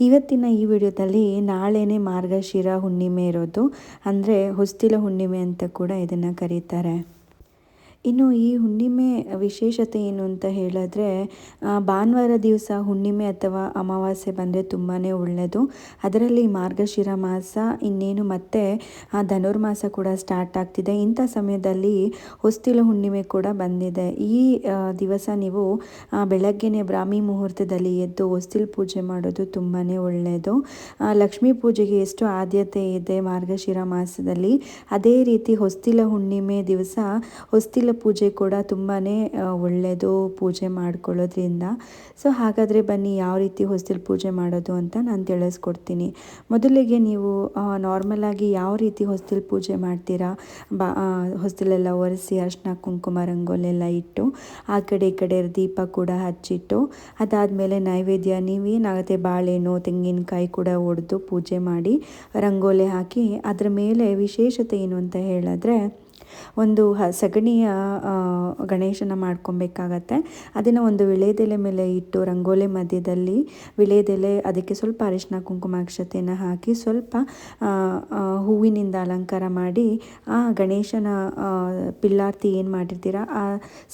ಇವತ್ತಿನ ಈ ವಿಡಿಯೋದಲ್ಲಿ ನಾಳೆನೇ ಮಾರ್ಗಶಿರ ಹುಣ್ಣಿಮೆ ಇರೋದು. ಅಂದರೆ ಹೊಸ್ತಿಲ ಹುಣ್ಣಿಮೆ ಅಂತ ಕೂಡ ಇದನ್ನು ಕರೀತಾರೆ. ಇನ್ನು ಈ ಹುಣ್ಣಿಮೆ ವಿಶೇಷತೆ ಏನು ಅಂತ ಹೇಳಿದ್ರೆ ಭಾನುವಾರ ದಿವಸ ಹುಣ್ಣಿಮೆ ಅಥವಾ ಅಮಾವಾಸ್ಯೆ ಬಂದರೆ ತುಂಬಾ ಒಳ್ಳೆಯದು ಅದರಲ್ಲಿ ಮಾರ್ಗಶಿರ ಮಾಸ, ಇನ್ನೇನು ಮತ್ತೆ ಧನುರ್ಮಾಸ ಕೂಡ ಸ್ಟಾರ್ಟ್ ಆಗ್ತಿದೆ. ಇಂಥ ಸಮಯದಲ್ಲಿ ಹೊಸ್ತಿಲು ಹುಣ್ಣಿಮೆ ಕೂಡ ಬಂದಿದೆ. ಈ ದಿವಸ ನೀವು ಬೆಳಗ್ಗೆನೇ ಬ್ರಾಹ್ಮಿ ಮುಹೂರ್ತದಲ್ಲಿ ಎದ್ದು ಹೊಸ್ತಿಲು ಪೂಜೆ ಮಾಡೋದು ತುಂಬಾ ಒಳ್ಳೆಯದು ಲಕ್ಷ್ಮೀ ಪೂಜೆಗೆ ಎಷ್ಟು ಆದ್ಯತೆ ಇದೆ ಮಾರ್ಗಶಿರ ಮಾಸದಲ್ಲಿ, ಅದೇ ರೀತಿ ಹೊಸ್ತಿಲ ಹುಣ್ಣಿಮೆ ದಿವಸ, ಹೊಸ್ತಿಲ ಪೂಜೆ ಕೂಡ ತುಂಬಾ ಒಳ್ಳೆಯದು ಪೂಜೆ ಮಾಡ್ಕೊಳ್ಳೋದ್ರಿಂದ. ಸೊ ಹಾಗಾದರೆ ಬನ್ನಿ ಯಾವ ರೀತಿ ಹೊಸ್ತಿಲು ಪೂಜೆ ಮಾಡೋದು ಅಂತ ನಾನು ತಿಳಿಸ್ಕೊಡ್ತೀನಿ. ಮೊದಲಿಗೆ ನೀವು ನಾರ್ಮಲಾಗಿ ಯಾವ ರೀತಿ ಹೊಸ್ತಿಲು ಪೂಜೆ ಮಾಡ್ತೀರಾ? ಬಾ ಹೊಸ್ತಿಲೆಲ್ಲ ಒರೆಸಿ ಅರ್ಶಿನ, ಕುಂಕುಮ ರಂಗೋಲೆಲ್ಲ ಇಟ್ಟು, ಆ ಕಡೆ ಈ ಕಡೆ ದೀಪ ಕೂಡ ಹಚ್ಚಿಟ್ಟು, ಅದಾದಮೇಲೆ ನೈವೇದ್ಯ, ನೀವೇನಾಗುತ್ತೆ ಬಾಳೆಹಣ್ಣು, ತೆಂಗಿನಕಾಯಿ ಕೂಡ ಒಡೆದು ಪೂಜೆ ಮಾಡಿ, ರಂಗೋಲೆ ಹಾಕಿ, ಅದರ ಮೇಲೆ ವಿಶೇಷತೆ ಏನು ಅಂತ ಹೇಳಿದ್ರೆ ಒಂದು ಹ, ಸಗಣಿಯ ಗಣೇಶನ ಮಾಡ್ಕೊಬೇಕಾಗತ್ತೆ. ಅದನ್ನು ಒಂದು ವಿಳೆದೆಲೆ ಮೇಲೆ ಇಟ್ಟು ರಂಗೋಲಿ ಮಧ್ಯದಲ್ಲಿ ವಿಳೆದೆಲೆ ಅದಕ್ಕೆ ಸ್ವಲ್ಪ ಅರಿಶಿನ, ಕುಂಕುಮ ಅಕ್ಷತೆಯನ್ನು ಹಾಕಿ ಸ್ವಲ್ಪ ಹೂವಿನಿಂದ ಅಲಂಕಾರ ಮಾಡಿ ಆ ಗಣೇಶನ ಪಿಲ್ಲಾರ್ತಿ ಏನು ಮಾಡಿರ್ತೀರ, ಆ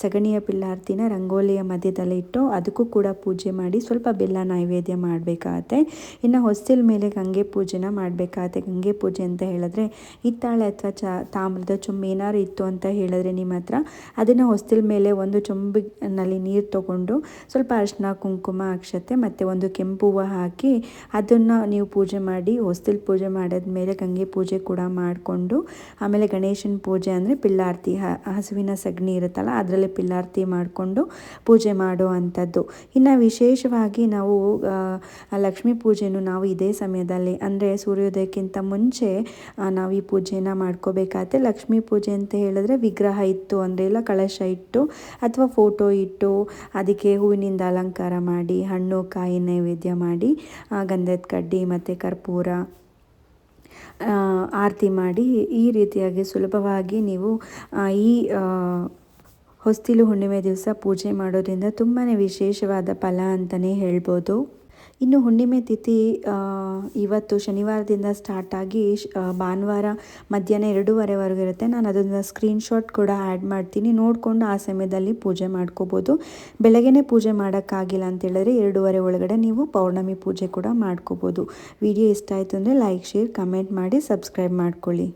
ಸಗಣಿಯ ಪಿಲ್ಲಾರ್ತಿನ ರಂಗೋಲಿಯ ಮಧ್ಯದಲ್ಲಿ ಇಟ್ಟು ಅದಕ್ಕೂ ಕೂಡ ಪೂಜೆ ಮಾಡಿ ಸ್ವಲ್ಪ ಬೆಲ್ಲ ನೈವೇದ್ಯ ಮಾಡಬೇಕಾಗತ್ತೆ. ಇನ್ನು ಹೊಸ್ತಿಲ ಮೇಲೆ ಗಂಗೆ ಪೂಜೆನ ಮಾಡಬೇಕಾಗತ್ತೆ. ಗಂಗೆ ಪೂಜೆ ಅಂತ ಹೇಳಿದ್ರೆ ಹಿತ್ತಾಳೆ ಅಥವಾ ಚ, ತಾಮ್ರದ ಚೊಂಬು ಇತ್ತು ಅಂತ ಹೇಳಿದ್ರೆ ನಿಮ್ಮ ಹತ್ರ, ಅದನ್ನು ಹೊಸ್ತಿಲ್ ಮೇಲೆ ಒಂದು ಚೊಂಬಿನಲ್ಲಿ ನೀರು ತೊಗೊಂಡು ಸ್ವಲ್ಪ ಅರಿಶಿನ ಕುಂಕುಮ, ಅಕ್ಷತೆ ಮತ್ತು ಒಂದು ಕೆಂಪು ಹೂವು ಹಾಕಿ ಅದನ್ನು ನೀವು ಪೂಜೆ ಮಾಡಿ, ಹೊಸ್ತಿಲ್ ಪೂಜೆ ಮಾಡಿದ ಮೇಲೆ ಗಂಗೆ ಪೂಜೆ ಕೂಡ ಮಾಡಿಕೊಂಡು, ಆಮೇಲೆ ಗಣೇಶನ ಪೂಜೆ ಅಂದರೆ ಪಿಲ್ಲಾರ್ತಿ ಹಸುವಿನ ಸಗಣಿ ಇರುತ್ತಲ್ಲ ಅದರಲ್ಲಿ ಪಿಲ್ಲಾರ್ತಿ ಮಾಡಿಕೊಂಡು ಪೂಜೆ ಮಾಡೋ ಅಂಥದ್ದು. ಇನ್ನು ವಿಶೇಷವಾಗಿ ನಾವು ಲಕ್ಷ್ಮೀ ಪೂಜೆನೂ ನಾವು ಇದೇ ಸಮಯದಲ್ಲಿ ಅಂದರೆ ಸೂರ್ಯೋದಯಕ್ಕಿಂತ ಮುಂಚೆ ನಾವು ಈ ಪೂಜೆನ ಮಾಡ್ಕೋಬೇಕಾದ್ರೆ ಲಕ್ಷ್ಮೀ ಪೂಜೆ ಅಂತ ಹೇಳಿದ್ರೆ ವಿಗ್ರಹ ಇತ್ತು ಅಂದರೆ ಇಲ್ಲ ಕಳಶ ಇಟ್ಟು ಅಥವಾ ಫೋಟೋ ಇಟ್ಟು ಅದಕ್ಕೆ ಹೂವಿನಿಂದ ಅಲಂಕಾರ ಮಾಡಿ, ಹಣ್ಣು, ಕಾಯಿ ನೈವೇದ್ಯ ಮಾಡಿ ಗಂಧದ ಕಡ್ಡಿ ಮತ್ತು ಕರ್ಪೂರ ಆರತಿ ಮಾಡಿ ಈ ರೀತಿಯಾಗಿ ಸುಲಭವಾಗಿ ನೀವು ಈ ಹೊಸ್ತಿಲು ಹುಣ್ಣಿಮೆ ದಿವಸ ಪೂಜೆ ಮಾಡೋದ್ರಿಂದ ತುಂಬಾ ವಿಶೇಷವಾದ ಫಲ ಅಂತಲೇ ಹೇಳ್ಬೋದು. ಇನ್ನು ಹುಣ್ಣಿಮೆ ತಿಥಿ ಇವತ್ತು ಶನಿವಾರದಿಂದ ಸ್ಟಾರ್ಟ್ ಆಗಿ ಭಾನುವಾರ ಮಧ್ಯಾಹ್ನ ಎರಡೂವರೆವರೆಗೂ ಇರುತ್ತೆ. ನಾನು ಅದನ್ನು ಸ್ಕ್ರೀನ್ಶಾಟ್ ಕೂಡ ಆ್ಯಡ್ ಮಾಡ್ತೀನಿ. ನೋಡಿಕೊಂಡು ಆ ಸಮಯದಲ್ಲಿ ಪೂಜೆ ಮಾಡ್ಕೋಬೋದು. ಬೆಳಗ್ಗೆನೇ ಪೂಜೆ ಮಾಡೋಕ್ಕಾಗಿಲ್ಲ ಅಂತೇಳಿದ್ರೆ ಎರಡೂವರೆ ಒಳಗಡೆ ನೀವು ಪೌರ್ಣಮಿ ಪೂಜೆ ಕೂಡ ಮಾಡ್ಕೋಬೋದು. ವಿಡಿಯೋ ಇಷ್ಟ ಆಯಿತು ಅಂದರೆ ಲೈಕ್ ಶೇರ್ ಕಮೆಂಟ್ ಮಾಡಿ ಸಬ್ಸ್ಕ್ರೈಬ್ ಮಾಡ್ಕೊಳ್ಳಿ.